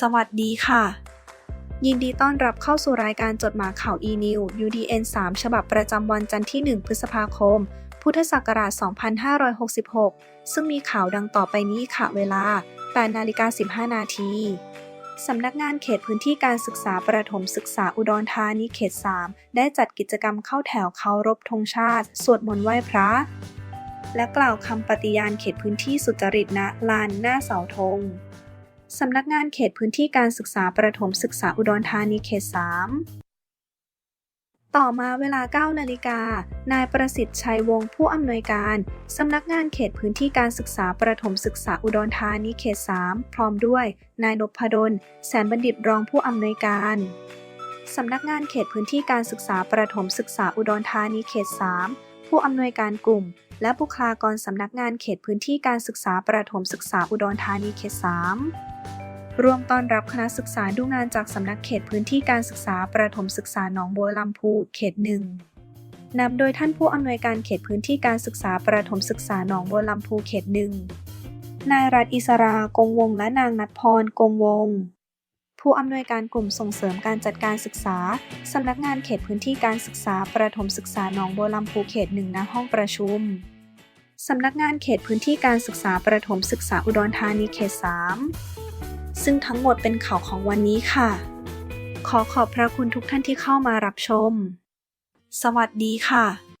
สวัสดีค่ะ ยินดีต้อนรับเข้าสู่รายการจดหมายข่าว e-new UDN 3 ฉบับประจำวันจันทร์ที่ 1 พฤษภาคม พุทธศักราช 2566 ซึ่งมีข่าวดังต่อไปนี้ค่ะเวลา 8 นาฬิกา 15 นาทีสำนักงานเขตพื้นที่การศึกษาประถมศึกษาอุดรธานีเขต 3 ได้จัดกิจกรรมเข้าแถวเคารพธงชาติ สวดมนต์ไหว้พระ และกล่าวคำปฏิญาณเขตพื้นที่สุจริตณลานหน้าเสาธง สำนักงานเขตพื้นที่การศึกษาประถมศึกษาอุดรธานีเขต 3 ต่อมาเวลา 9 นาฬิกา นายประสิทธิ์ชัยวงศ์ผู้อำนวยการสำนักงานเขตพื้นที่การศึกษาประถมศึกษาอุดรธานีเขต 3 พร้อมด้วย นายนพดล แสนบัณฑิตรองผู้อำนวยการสำนักงานเขตพื้นที่การศึกษาประถมศึกษาอุดรธานีเขต 3 ผู้อำนวยการกลุ่ม และบุคลากรสำนักงานเขตพื้นที่การศึกษาประถมศึกษาอุดรธานีเขต 3 ร่วมต้อนรับคณะศึกษาดูงานจากสำนักเขตพื้นที่การศึกษาประถมศึกษาหนองบัวลำพูเขตหนึ่งนำโดยท่านผู้อำนวยการเขตพื้นที่การศึกษาประถมศึกษาหนองบัวลำพูเขตหนึ่งนายรัฐอิสรากงวงและนางนัทพรกงวง ผู้อำนวยการกลุ่มส่งเสริมการจัดการศึกษา สำนักงานเขตพื้นที่การศึกษา ประถมศึกษาหนองบัวลำพูเขตหนึ่งณห้องประชุม สำนักงานเขตพื้นที่การศึกษา ประถมศึกษาอุดรธานีเขต 3 ซึ่งทั้งหมดเป็นข่าวของวันนี้ค่ะ ขอขอบพระคุณทุกท่านที่เข้ามารับชม สวัสดีค่ะ